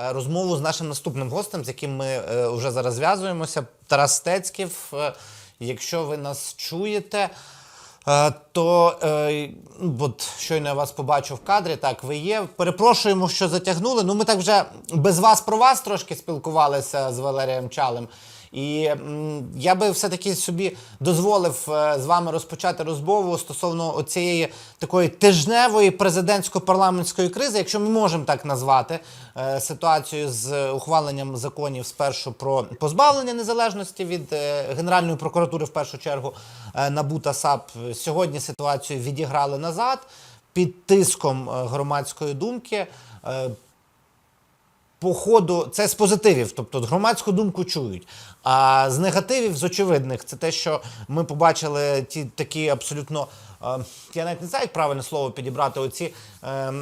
е, розмову з нашим наступним гостем, з яким ми е, вже зараз зв'язуємося. Тарас Стецьків. Е, Якщо ви нас чуєте, то от щойно я вас побачив в кадрі. Так, ви є. Перепрошуємо, що затягнули. Ну, ми так вже без вас про вас трошки спілкувалися з Валерієм Чалем. І я би все-таки собі дозволив е, з вами розпочати розмову стосовно цієї такої тижневої президентсько-парламентської кризи, якщо ми можемо так назвати е, ситуацію з ухваленням законів спершу про позбавлення незалежності від е, Генеральної прокуратури, в першу чергу е, НАБУ та САП. Сьогодні ситуацію відіграли назад під тиском громадської думки. Е, по ходу це з позитивів, тобто громадську думку чують. А з негативів, з очевидних, це те, що ми побачили ті такі абсолютно. е, Я навіть не знаю, як правильне слово підібрати оці е,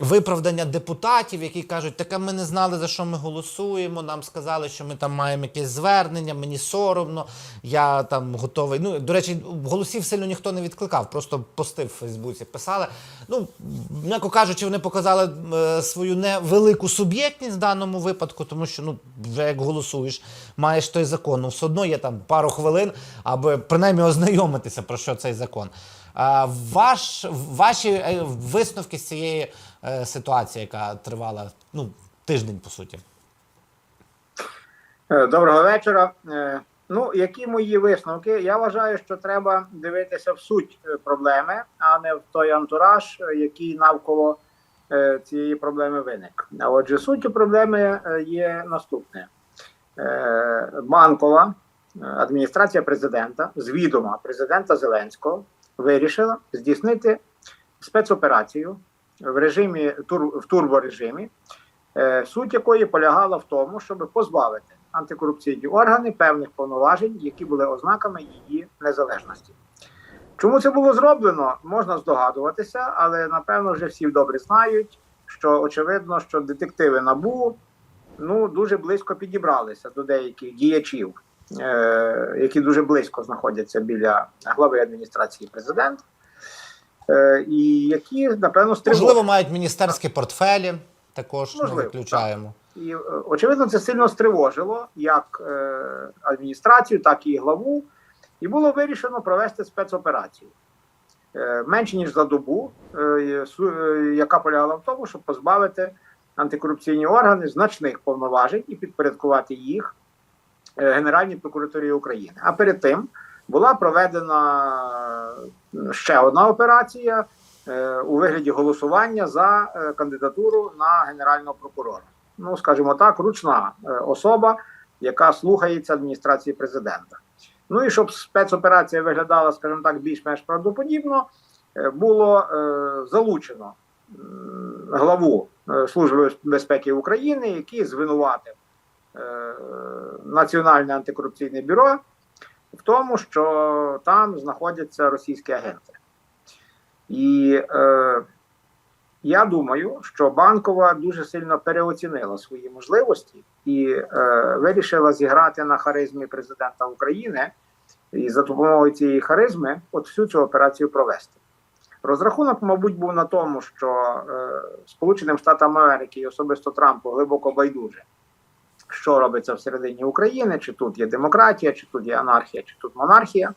виправдання депутатів, які кажуть, таке ми не знали, за що ми голосуємо. Нам сказали, що ми там маємо якесь звернення, мені соромно, я там готовий. Ну, до речі, голосів сильно ніхто не відкликав, просто пости в Фейсбуці писали. Ну, м'яко кажучи, вони показали е, свою невелику суб'єктність в даному випадку, тому що ну, вже як голосуєш, маєш той закон. Ну, все одно є там пару хвилин, аби принаймні ознайомитися, про що цей закон. Ваш, ваші е, висновки з цієї е, ситуації, яка тривала ну, тиждень, по суті. Е, Доброго вечора. Ну, які мої висновки? Я вважаю, що треба дивитися в суть проблеми, а не в той антураж, який навколо цієї проблеми виник. А отже, суттю проблеми є наступне: банкова е, адміністрація президента з відома президента Зеленського вирішила здійснити спецоперацію в режимі в турборежимі, е, суть якої полягала в тому, щоб позбавити антикорупційні органи певних повноважень, які були ознаками її незалежності. Чому це було зроблено, можна здогадуватися, але напевно вже всі добре знають, що очевидно, що детективи НАБУ ну дуже близько підібралися до деяких діячів, е, які дуже близько знаходяться біля глави адміністрації президента, е, і які напевно стривожили. Можливо, мають міністерські портфелі, також не Можливо, виключаємо. І е, очевидно, це сильно стривожило як е, адміністрацію, так і главу, і було вирішено провести спецоперацію. Е, менше ніж за добу, яка полягала в тому, щоб позбавити антикорупційні органи значних повноважень і підпорядкувати їх е, Генеральній прокуратурі України. А перед тим була проведена е, ще одна операція е, у вигляді голосування за кандидатуру на генерального прокурора. Ну, скажімо так, ручна особа, яка слухається адміністрації президента. Ну і щоб спецоперація виглядала, скажімо так, більш-менш правдоподібно, було залучено главу Служби безпеки України, який звинуватив е, Національне антикорупційне бюро в тому, що там знаходяться російські агенти. І е, я думаю, що банкова дуже сильно переоцінила свої можливості і е, вирішила зіграти на харизмі президента України і за допомогою цієї харизми от всю цю операцію провести. Розрахунок, мабуть, був на тому, що е, Сполученим Штатам Америки і особисто Трампу глибоко байдуже, що робиться всередині України, чи тут є демократія, чи тут є анархія, чи тут монархія.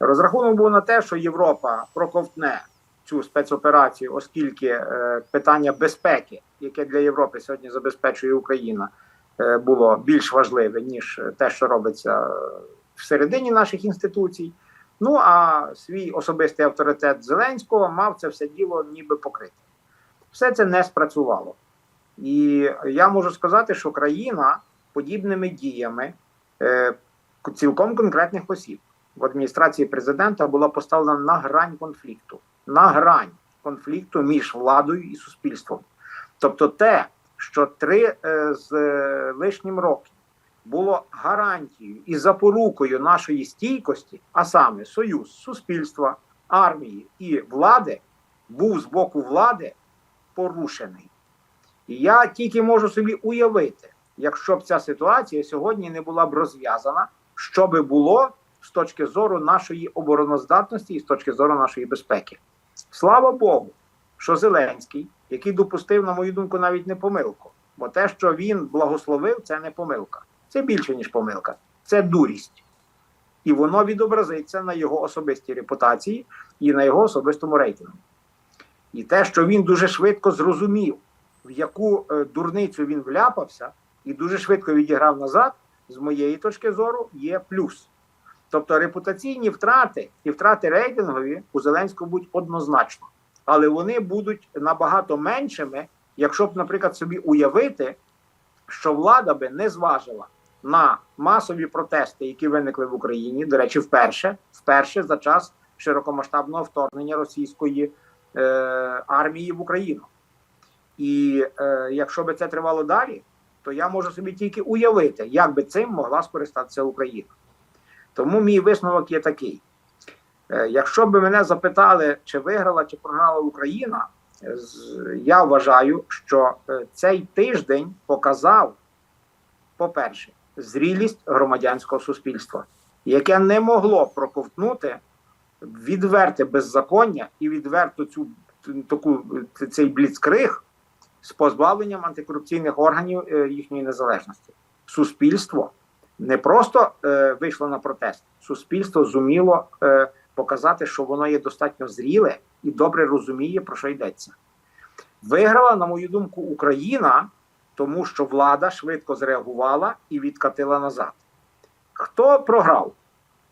Розрахунок був на те, що Європа проковтне цю спецоперацію, оскільки е, питання безпеки, яке для Європи сьогодні забезпечує Україна, е, було більш важливе ніж те, що робиться е, всередині наших інституцій. Ну а свій особистий авторитет Зеленського мав це все діло ніби покрити. Все це не спрацювало. І я можу сказати, що країна подібними діями е, цілком конкретних осіб в адміністрації президента була поставлена на грань конфлікту, на грань конфлікту між владою і суспільством. Тобто, те, що три е, з е, лишнім років було гарантією і запорукою нашої стійкості, а саме союз суспільства, армії і влади, був з боку влади порушений. І я тільки можу собі уявити, якщо б ця ситуація сьогодні не була б розв'язана, що би було з точки зору нашої обороноздатності і з точки зору нашої безпеки. Слава Богу, що Зеленський, який допустив, на мою думку, навіть не помилку, Бо те, що він благословив, це не помилка. Це більше, ніж помилка. Це дурість. І воно відобразиться на його особистій репутації і на його особистому рейтингу. І те, що він дуже швидко зрозумів, в яку е, дурницю він вляпався, і дуже швидко відіграв назад, з моєї точки зору, є плюс. Тобто репутаційні втрати і втрати рейтингові у Зеленського будуть однозначно, але вони будуть набагато меншими, якщо б, наприклад, собі уявити, що влада би не зважила на масові протести, які виникли в Україні, до речі, вперше, вперше за час широкомасштабного вторгнення російської е, армії в Україну. І е, якщо би це тривало далі, то я можу собі тільки уявити, як би цим могла скористатися Україна. Тому мій висновок є такий: Е, якщо б мене запитали, чи виграла, чи програла Україна, е, я вважаю, що е, цей тиждень показав, по-перше, зрілість громадянського суспільства, яке не могло проковтнути відверте беззаконня і відверту цю таку цей бліцкриг з позбавленням антикорупційних органів е, їхньої незалежності. Суспільство не просто е, вийшло на протест, суспільство зуміло е, показати, що воно є достатньо зріле і добре розуміє, про що йдеться. Виграла, на мою думку, Україна, тому що влада швидко зреагувала і відкатила назад. Хто програв?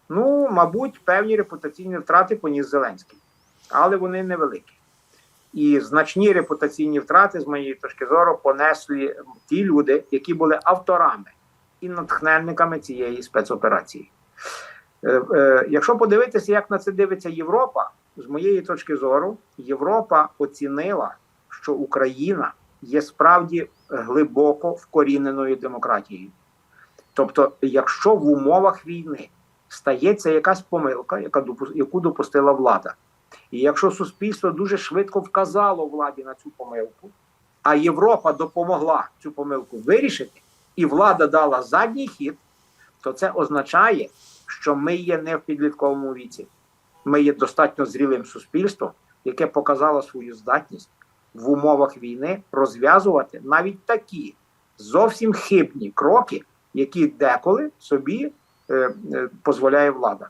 Ну, мабуть, певні репутаційні втрати поніс Зеленський, але вони невеликі. І значні репутаційні втрати, з моєї точки зору, понесли ті люди, які були авторами і натхненниками цієї спецоперації. Е, е, якщо подивитися, як на це дивиться Європа, з моєї точки зору, Європа оцінила, що Україна є справді глибоко вкоріненою демократією. Тобто, якщо в умовах війни стається якась помилка, яка яку допустила влада, і якщо суспільство дуже швидко вказало владі на цю помилку, а Європа допомогла цю помилку вирішити, і влада дала задній хід, то це означає, що ми є не в підлітковому віці. Ми є достатньо зрілим суспільством, яке показало свою здатність в умовах війни розв'язувати навіть такі зовсім хибні кроки, які деколи собі е, е, дозволяє влада.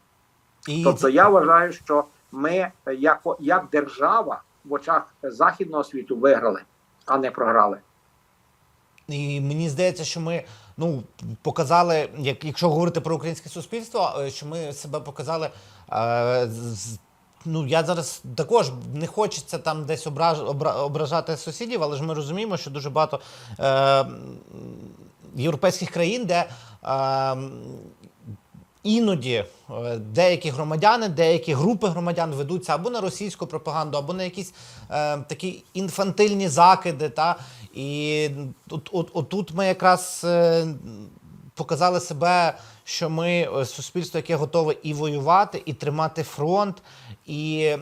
І Тобто я вважаю, що ми е, як, як держава в очах західного світу виграли, а не програли. І мені здається, що ми ну показали, як якщо говорити про українське суспільство, е, що ми себе показали. Е, з- ну я зараз також не хочеться там десь ображ, обра, ображати сусідів, але ж ми розуміємо, що дуже багато е, європейських країн, де е, іноді е, деякі громадяни, деякі групи громадян ведуться або на російську пропаганду, або на якісь е, такі інфантильні закиди. Та? І от, от, отут ми якраз е, показали себе, що ми е, суспільство, яке готове і воювати, і тримати фронт, і.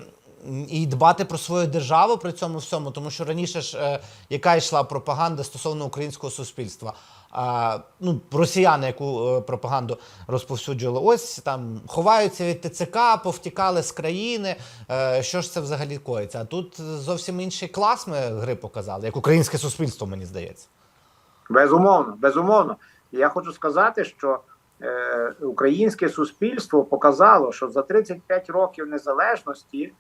І дбати про свою державу при цьому всьому, тому що раніше ж е, яка йшла пропаганда стосовно українського суспільства. А, ну, росіяни, яку е, пропаганду розповсюджували, ось там ховаються від ТЦК, повтікали з країни. Е, що ж це взагалі коїться? А тут зовсім інший клас ми гри показали, як українське суспільство, мені здається. Безумовно, безумовно. Я хочу сказати, що українське суспільство показало, що за 35 років незалежності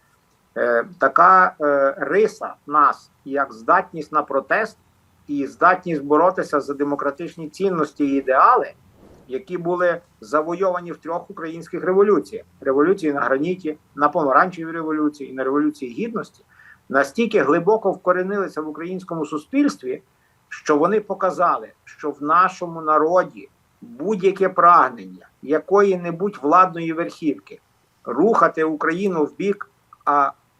е, така е, риса нас, як здатність на протест і здатність боротися за демократичні цінності і ідеали, які були завойовані в трьох українських революціях: революції на граніті, на помаранчевій революції і на революції гідності, настільки глибоко вкоренилися в українському суспільстві, що вони показали, що в нашому народі будь-яке прагнення якої-небудь владної верхівки рухати Україну в бік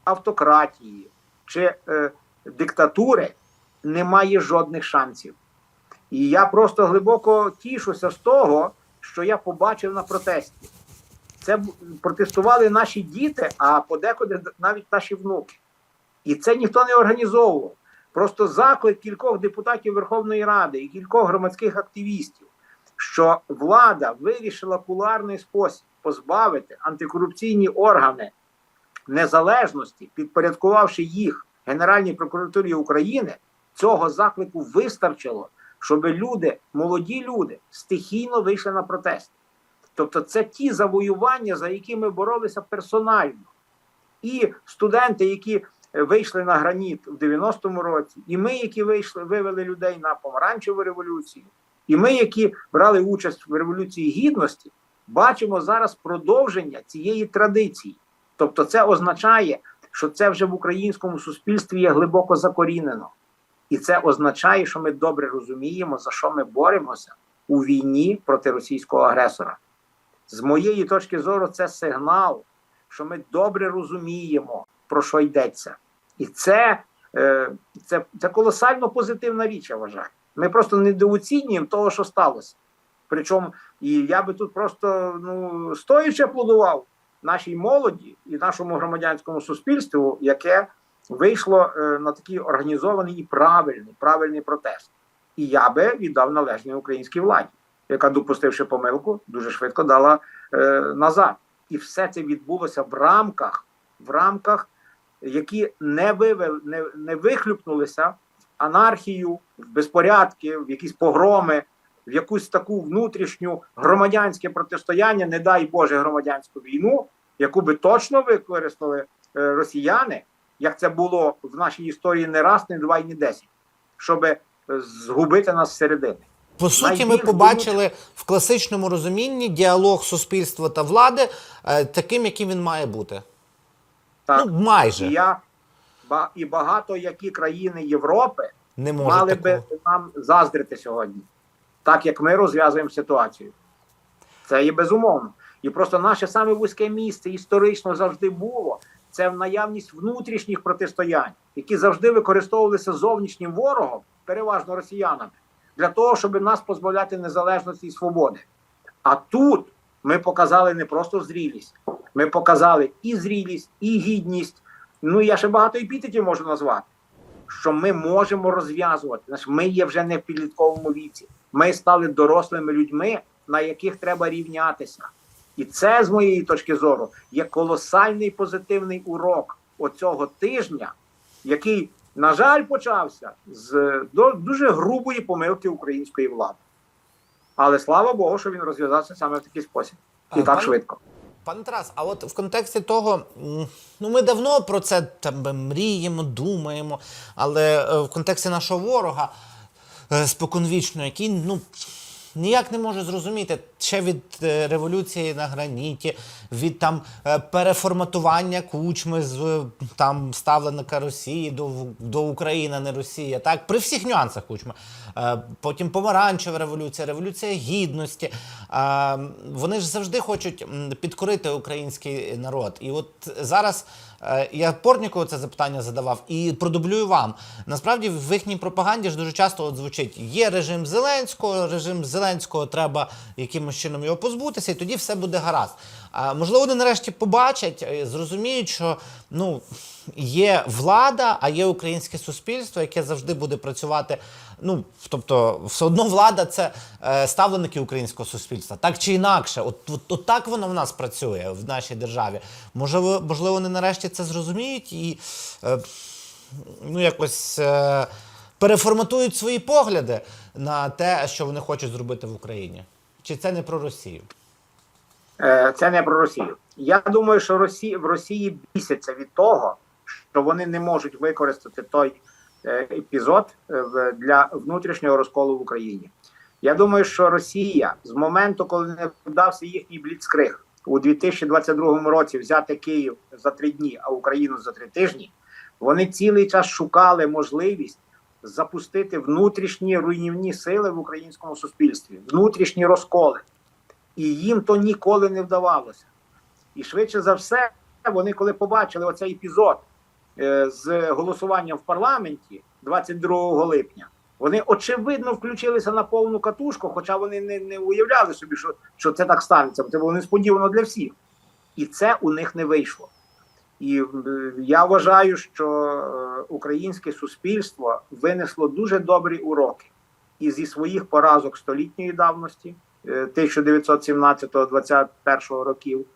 автократії чи е, диктатури немає жодних шансів. І я просто глибоко тішуся з того, що я побачив на протесті. Це протестували наші діти, а подекуди навіть наші внуки. І це ніхто не організовував. Просто заклик кількох депутатів Верховної Ради і кількох громадських активістів, що влада вирішила кулуарний спосіб позбавити антикорупційні органи незалежності, підпорядкувавши їх Генеральній прокуратурі України, Цього заклику вистачило, щоб люди, молоді люди, стихійно вийшли на протест. Тобто, це ті завоювання, за які ми боролися персонально. І студенти, які вийшли на граніт в 90-му році, і ми, які вийшли, вивели людей на помаранчеву революцію, і ми, які брали участь в революції гідності, бачимо зараз продовження цієї традиції. Тобто, це означає, що це вже в українському суспільстві є глибоко закорінено. І це означає, що ми добре розуміємо, за що ми боремося у війні проти російського агресора. З моєї точки зору, це сигнал, що ми добре розуміємо, про що йдеться. І це, е, це, це колосально позитивна річ, я вважаю. Ми просто недооцінюємо того, що сталося. Причому, і я би тут просто ну, стоячи аплодував нашій молоді і нашому громадянському суспільству, яке вийшло е, на такий організований і правильний, правильний протест. І я би віддав належне українській владі, яка, допустивши помилку, дуже швидко дала е, назад. І все це відбулося в рамках, в рамках, які не вивели, не, не вихлюпнулися анархію, в безпорядки, в якісь погроми, в якусь таку внутрішню громадянське протистояння, не дай Боже, громадянську війну, яку би точно використали е, росіяни, як це було в нашій історії не раз, не два і не десять, щоб е, згубити нас зсередини. По суті, ми побачили в класичному розумінні діалог суспільства та влади е, таким, яким він має бути. Так. Ну, майже І я і багато які країни Європи не може мали такого. би нам заздрити сьогодні, так як ми розв'язуємо ситуацію. Це є безумовно. І просто наше саме вузьке місце історично завжди було. Це в наявність внутрішніх протистоянь, які завжди використовувалися зовнішнім ворогом, переважно росіянами, для того, щоб нас позбавляти незалежності і свободи. А тут ми показали не просто зрілість, ми показали і зрілість, і гідність. Ну я ще багато епітетів можу назвати що ми можемо розв'язувати. Ми є вже не в підлітковому віці. Ми стали дорослими людьми, на яких треба рівнятися. І це, з моєї точки зору, є колосальний позитивний урок оцього тижня, який, на жаль, почався з дуже грубої помилки української влади. Але слава Богу, що він розв'язався саме в такий спосіб і А, так пан- швидко. Пане Тарас, а от в контексті того, ну ми давно про це там мріємо, думаємо, але е, в контексті нашого ворога е, споконвічно, який ну ніяк не може зрозуміти ще від е, революції на граніті, від там е, переформатування кучми з е, там ставленика Росії до, до України, не Росія. Так, при всіх нюансах кучми. Е, Потім помаранчева революція, революція гідності. Вони ж завжди хочуть підкорити український народ. І от зараз я Портнікову це запитання задавав і продублюю вам. Насправді в їхній пропаганді ж дуже часто от звучить: є режим Зеленського, режим Зеленського треба якимось чином його позбутися, і тоді все буде гаразд. А можливо, вони нарешті побачать, е, зрозуміють, що ну є влада, а є українське суспільство, яке завжди буде працювати. Ну тобто, все одно влада це е, ставленики українського суспільства, так чи інакше. От, от, от так воно в нас працює в нашій державі. Можливо, можливо, вони нарешті це зрозуміють і е, ну якось е, переформатують свої погляди на те, що вони хочуть зробити в Україні. Чи це не про Росію? Це не про Росію. Я думаю, що Росі... в Росії бісяться від того, що вони не можуть використати той епізод е, для внутрішнього розколу в Україні. Я думаю, що Росія з моменту, коли не вдався їхній бліцкриг у 2022 році взяти Київ за три дні, а Україну за три тижні, вони цілий час шукали можливість запустити внутрішні руйнівні сили в українському суспільстві, внутрішні розколи і їм то ніколи не вдавалося. І швидше за все, вони, коли побачили оцей епізод е, з голосуванням в парламенті 22 липня, вони очевидно включилися на повну катушку, хоча вони не, не уявляли собі, що, що це так станеться, це було несподівано для всіх. І це у них не вийшло. І е, я вважаю, що е, українське суспільство винесло дуже добрі уроки і зі своїх поразок столітньої давності, е, 1917-21 років,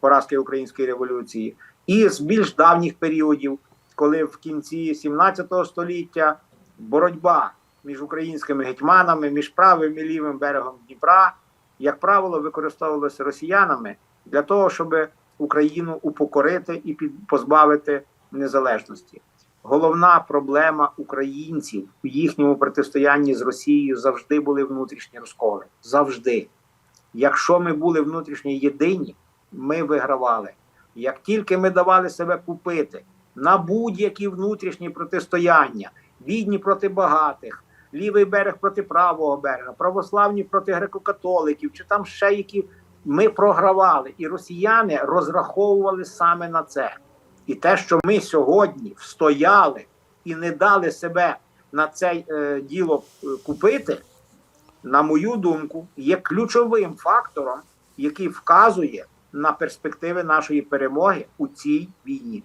поразки української революції, і з більш давніх періодів, коли в кінці 17 століття боротьба між українськими гетьманами, між правим і лівим берегом Дніпра, як правило, використовувалося росіянами для того, щоб Україну упокорити і позбавити незалежності. Головна проблема українців у їхньому протистоянні з Росією завжди були внутрішні розколи. Завжди. Якщо ми були внутрішньо єдині, ми вигравали. Як тільки ми давали себе купити на будь-які внутрішні протистояння, бідні проти багатих, лівий берег проти правого берега, православні проти греко-католиків, чи там ще які ми програвали, і росіяни розраховували саме на це. І те, що ми сьогодні встояли і не дали себе на це е, діло е, купити, на мою думку, є ключовим фактором, який вказує на перспективи нашої перемоги у цій війні.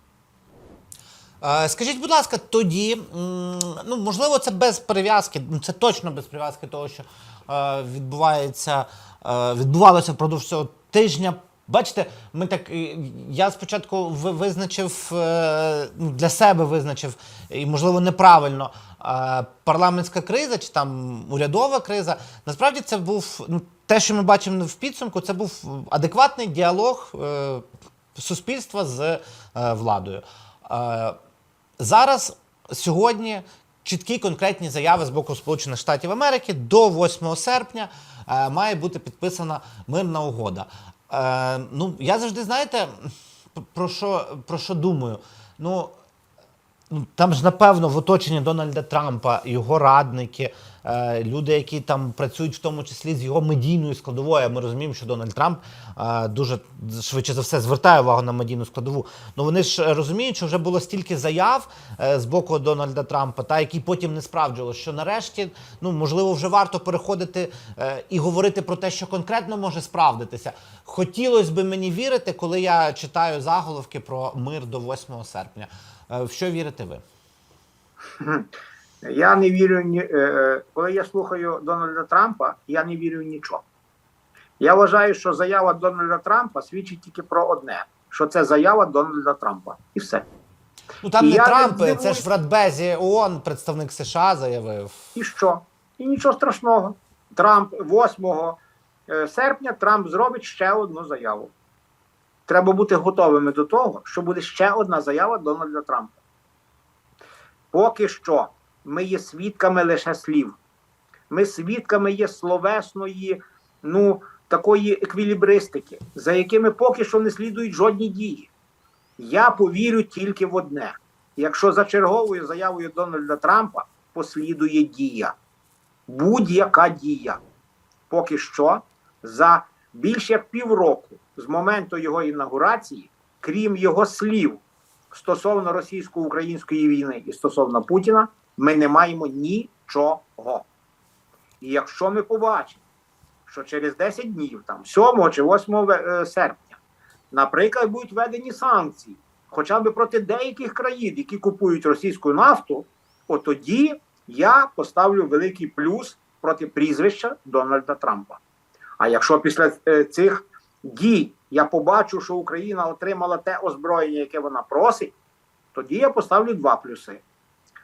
Скажіть, будь ласка, тоді, ну можливо, це без прив'язки, ну це точно без прив'язки того, що е, відбувається, е, відбувалося впродовж цього тижня. Бачите, ми так е, я спочатку визначив е, ну, для себе визначив, і можливо неправильно е, парламентська криза чи там урядова криза. Насправді це був ну, те, що ми бачимо в підсумку, це був адекватний діалог суспільства з владою. Зараз сьогодні чіткі конкретні заяви з боку Сполучених Штатів Америки до 8 серпня має бути підписана мирна угода. Е, ну, я завжди знаєте, про що, про що думаю? Ну, там ж, напевно, в оточенні Дональда Трампа його радники, е, люди, які там працюють в тому числі з його медійною складовою. Ми розуміємо, що Дональд Трамп е, дуже швидше за все звертає увагу на медійну складову. Ну вони ж розуміють, що вже було стільки заяв е, з боку Дональда Трампа, та які потім не справджувалися, що нарешті, ну можливо, вже варто переходити і говорити про те, що конкретно може справдитися. Хотілося б мені вірити, коли я читаю заголовки про мир до 8 серпня. Е, В що вірите ви? Я не вірю ні. е, Коли я слухаю Дональда Трампа, я не вірю в нічого. Я вважаю, що заява Дональда Трампа свідчить тільки про одне: що це заява Дональда Трампа. І все. Ну там І не Трамп, не це ж в Радбезі ООН, представник США заявив. І що? І нічого страшного. Трамп 8 е, серпня Трамп зробить ще одну заяву. Треба бути готовими до того, що буде ще одна заява Дональда Трампа. Поки що ми є свідками лише слів. Ми свідками є словесної, ну, такої еквілібристики, за якими поки що не слідують жодні дії. Я повірю тільки в одне: якщо за черговою заявою Дональда Трампа послідує дія, будь-яка дія. Поки що, за більше півроку з моменту його інаугурації, крім його слів стосовно російсько-української війни і стосовно Путіна, ми не маємо нічого. І якщо ми побачимо, що через 10 днів, там 7 чи 8 е, серпня, наприклад, будуть введені санкції, хоча б проти деяких країн, які купують російську нафту, от тоді я поставлю великий плюс проти прізвища Дональда Трампа. А якщо після е, цих дій я побачу, що Україна отримала те озброєння, яке вона просить, тоді я поставлю два плюси.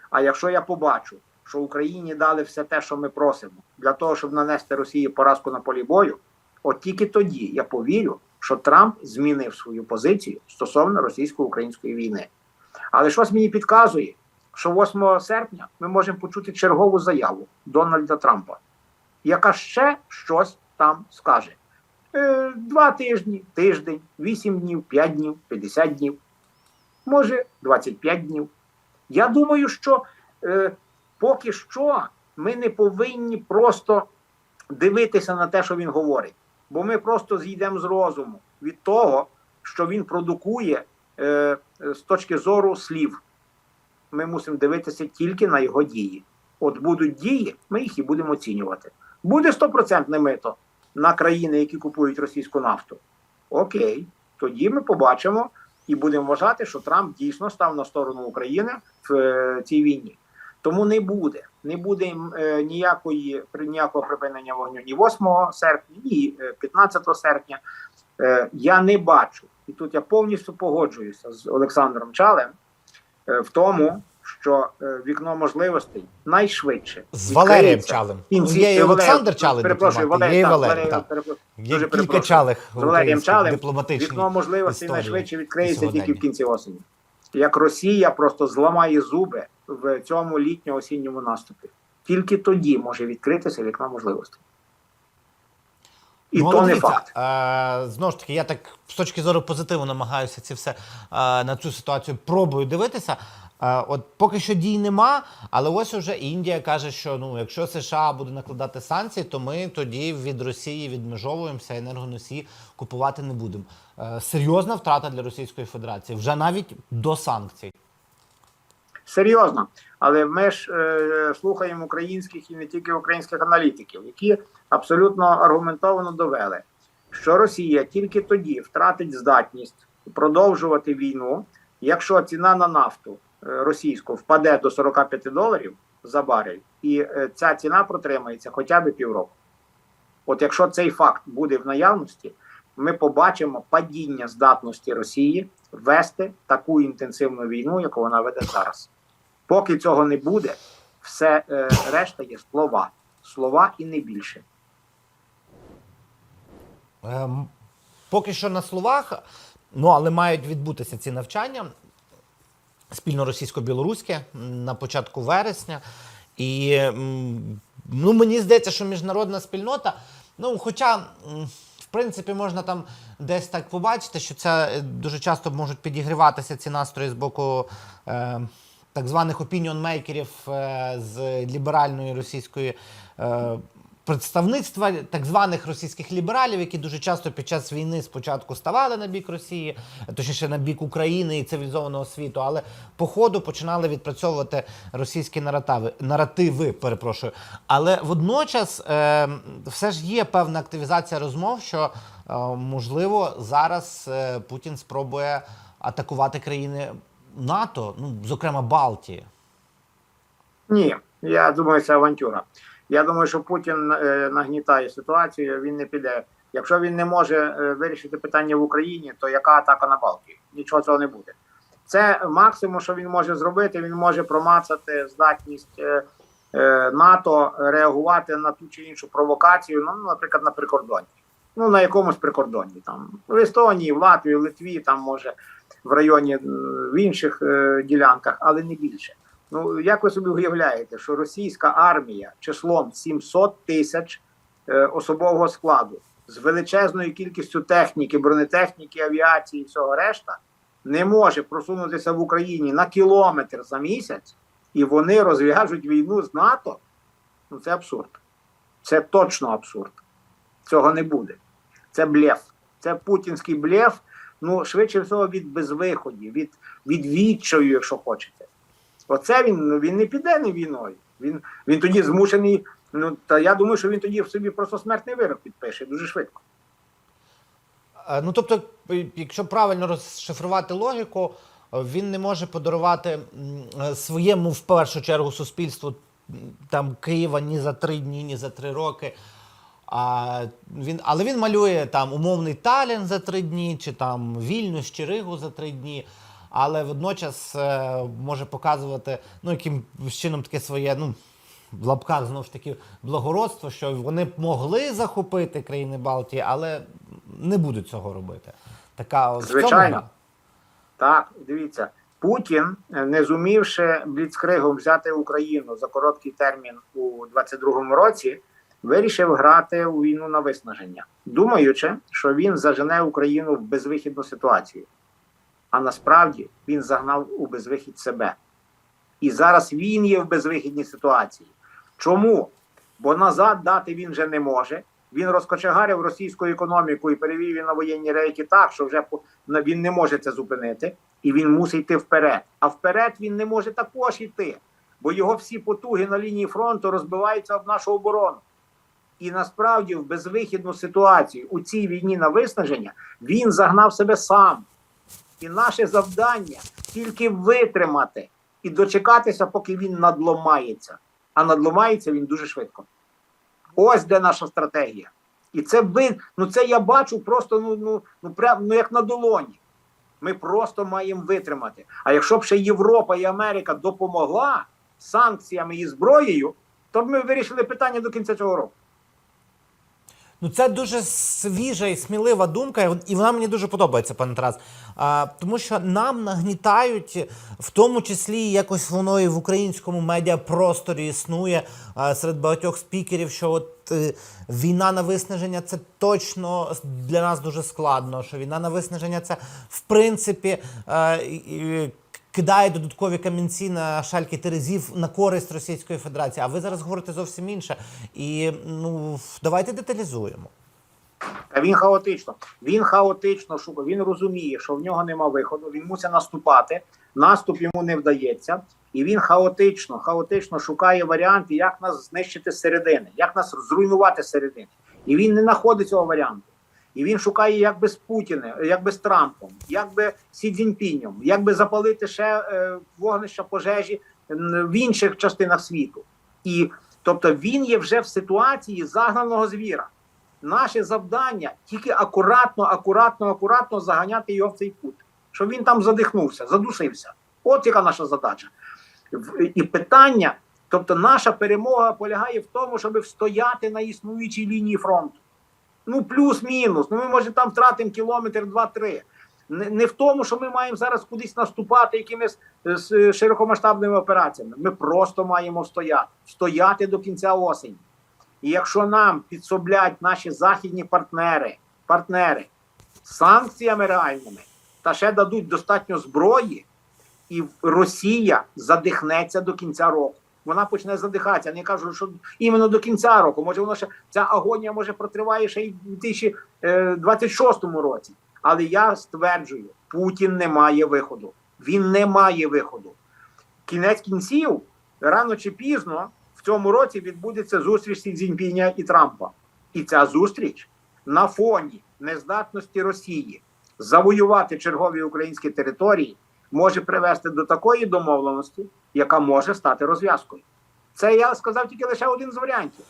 А якщо я побачу, що Україні дали все те, що ми просимо, для того, щоб нанести Росії поразку на полі бою, от тільки тоді я повірю, що Трамп змінив свою позицію стосовно російсько-української війни. Але щось мені підказує, що 8 серпня ми можемо почути чергову заяву Дональда Трампа, яка ще щось там скаже. Е, Два тижні, тиждень, 8 днів, 5 днів, 50 днів, може 25 днів. Я думаю, що е, поки що ми не повинні просто дивитися на те, що він говорить, бо ми просто зійдемо з розуму від того, що він продукує е, з точки зору слів. Ми мусимо дивитися тільки на його дії. От будуть дії, ми їх і будемо оцінювати. Буде стопроцентне мито на країни, які купують російську нафту. Окей, тоді ми побачимо і будемо вважати, що Трамп дійсно став на сторону України в е, цій війні. Тому не буде, не буде е, ніякої ніякого припинення вогню ні 8 серпня, ні е, 15 серпня. Е, я не бачу, і тут я повністю погоджуюся з Олександром Чалем в тому, що е, вікно можливостей найшвидше З Валерієм Чалим. є і Олександр Чалий перепрошую, дипломат, Валерій, є і Валерій, так. перепрошую. Є Дуже кілька чалих З Валерієм Чалим вікно можливостей найшвидше відкриється тільки в кінці осені. Як Росія просто зламає зуби в цьому літньо-осінньому наступі. Тільки тоді може відкритися вікно можливостей. І Ну, то не факт. Е, знову ж таки, я так з точки зору позитиву намагаюся ці все е, на цю ситуацію пробую дивитися. От поки що дій нема, але ось уже Індія каже, що ну, якщо США буде накладати санкції, то ми тоді від Росії відмежовуємося, енергоносії купувати не будемо. Е, серйозна втрата для Російської Федерації, вже навіть до санкцій. Серйозно. Але ми ж е, слухаємо українських і не тільки українських аналітиків, які абсолютно аргументовано довели, що Росія тільки тоді втратить здатність продовжувати війну, якщо ціна на нафту російську впаде до 45 доларів за барель, і е, ця ціна протримається хоча б півроку. От якщо цей факт буде в наявності, ми побачимо падіння здатності Росії вести таку інтенсивну війну, яку вона веде зараз. Поки цього не буде, все е, решта є слова. Слова і не більше. Ем, поки що на словах, ну але мають відбутися ці навчання спільно російсько-білоруське на початку вересня. І ну, мені здається, що міжнародна спільнота, ну, хоча. В принципі, можна там десь так побачити, що це е, дуже часто можуть підігріватися ці настрої з боку е, так званих опініон-мейкерів з ліберальної російської е, представництва так званих російських лібералів, які дуже часто під час війни спочатку ставали на бік Росії, точніше на бік України і цивілізованого світу, але по ходу починали відпрацьовувати російські наративи, наративи. Перепрошую. Але водночас е, все ж є певна активізація розмов, що е, можливо зараз е, Путін спробує атакувати країни НАТО, ну зокрема Балтії. Ні, я думаю, це авантюра. Я думаю, що Путін е, нагнітає ситуацію. Він не піде. Якщо він не може е, вирішити питання в Україні, то яка атака на Балтію? Нічого цього не буде. Це максимум, що він може зробити. Він може промацати здатність е, НАТО реагувати на ту чи іншу провокацію. Ну, наприклад, на прикордонні. Ну на якомусь прикордонні там в Естонії, в Латвії, в Литві, там може в районі в інших ділянках, але не більше. Ну як ви собі уявляєте, що російська армія числом 700 тисяч е, особового складу з величезною кількістю техніки, бронетехніки, авіації і всього решта не може просунутися в Україні на кілометр за місяць, і вони розв'яжуть війну з НАТО? Ну це абсурд. Це точно абсурд. Цього не буде. Це блеф. Це путінський блеф. Ну, швидше всього, від безвиходів, від, від відчаю, якщо хочете. Оце він ну, він не піде не війною. Він, він тоді змушений. Ну та я думаю, що він тоді в собі просто смертний вирок підпише дуже швидко. Е, Ну, тобто, якщо правильно розшифрувати логіку, він не може подарувати е, своєму в першу чергу суспільству там Києва ні за три дні, ні за три роки. А він, але він малює там умовний Талін за три дні, чи там Вільнюс, чи Ригу за три дні. Але водночас е, може показувати ну, яким чином таке своє, ну, в лапках знову ж таки благородство, що вони б могли захопити країни Балтії, але не будуть цього робити. Така цьому Звичайно. Так, дивіться, Путін, е, не зумівши бліцкригом взяти Україну за короткий термін у 22-му році, вирішив грати у війну на виснаження, думаючи, що він зажене Україну в безвихідну ситуацію. А насправді він загнав у безвихідь себе. І зараз він є в безвихідній ситуації. Чому? Бо назад дати він вже не може. Він розкочегарив російську економіку і перевів її на воєнні рейки так, що вже він не може це зупинити, і він мусить йти вперед. А вперед він не може також йти, бо його всі потуги на лінії фронту розбиваються об нашу оборону. І насправді в безвихідну ситуацію у цій війні на виснаження він загнав себе сам. І наше завдання тільки витримати і дочекатися, поки він надломається. А надломається він дуже швидко. Ось де наша стратегія. І це ви, ну це я бачу просто ну, ну, ну, прям, ну як на долоні. Ми просто маємо витримати. А якщо б ще Європа і Америка допомогла санкціями і зброєю, то б ми вирішили питання до кінця цього року. Ну, це дуже свіжа і смілива думка, і вона мені дуже подобається, пане Тарас. А, тому що нам нагнітають, в тому числі якось воно і в українському медіапросторі існує а, серед багатьох спікерів, що от е, війна на виснаження це точно для нас дуже складно. Що війна на виснаження це в принципі. е, і Кидає додаткові камінці на шальки терезів на користь Російської Федерації. А ви зараз говорите зовсім інше. І ну давайте деталізуємо. Він хаотично. Він хаотично шукає. Він розуміє, що в нього нема виходу. Він мусить наступати. Наступ йому не вдається, і він хаотично, хаотично шукає варіанти, як нас знищити зсередини, як нас зруйнувати зсередини. І він не знаходить цього варіанту. І він шукає, як би з Путіним, як би з Трампом, як би з Сі Цзіньпінем, як запалити ще е, вогнища пожежі в інших частинах світу. І тобто він є вже в ситуації загнаного звіра. Наше завдання тільки акуратно, акуратно, акуратно заганяти його в цей путь, щоб він там задихнувся, задушився. От яка наша задача. І питання, тобто, наша перемога полягає в тому, щоб встояти на існуючій лінії фронту. Ну, плюс-мінус. Ну, ми може там втратимо кілометр, два-три. Не, в тому, що ми маємо зараз кудись наступати якимись е, з широкомасштабними операціями. Ми просто маємо стояти, стояти до кінця осені. І якщо нам підсоблять наші західні партнери, партнери санкціями реальними та ще дадуть достатньо зброї, і Росія задихнеться до кінця року. Вона почне задихатися. Не кажу, що іменно до кінця року. Може, воно ще ця агонія може протриває ще й в 2026 році. Але я стверджую, Путін не має виходу. Він не має виходу. Кінець кінців, рано чи пізно, в цьому році відбудеться зустріч Сі Цзіньпіня і Трампа. І ця зустріч на фоні нездатності Росії завоювати чергові українські території може привести до такої домовленості, яка може стати розв'язкою. Це я сказав тільки лише один з варіантів.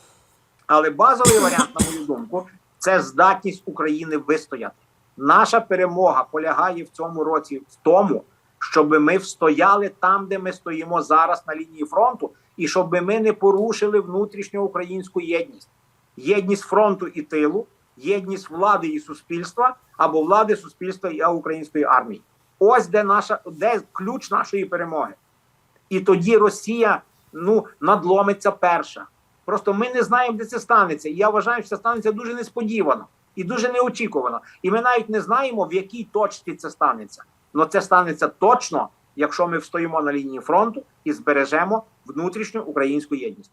Але базовий варіант, на мою думку, це здатність України вистояти. Наша перемога полягає в цьому році в тому, щоб ми встояли там, де ми стоїмо зараз на лінії фронту, і щоб ми не порушили внутрішню українську єдність, єдність фронту і тилу, єдність влади і суспільства або влади, суспільства і української армії. Ось де наша де ключ нашої перемоги. І тоді Росія ну надломиться перша. Просто ми не знаємо, де це станеться. І я вважаю, що це станеться дуже несподівано і дуже неочікувано. І ми навіть не знаємо, в якій точці це станеться. Але це станеться точно, якщо ми встоїмо на лінії фронту і збережемо внутрішню українську єдність.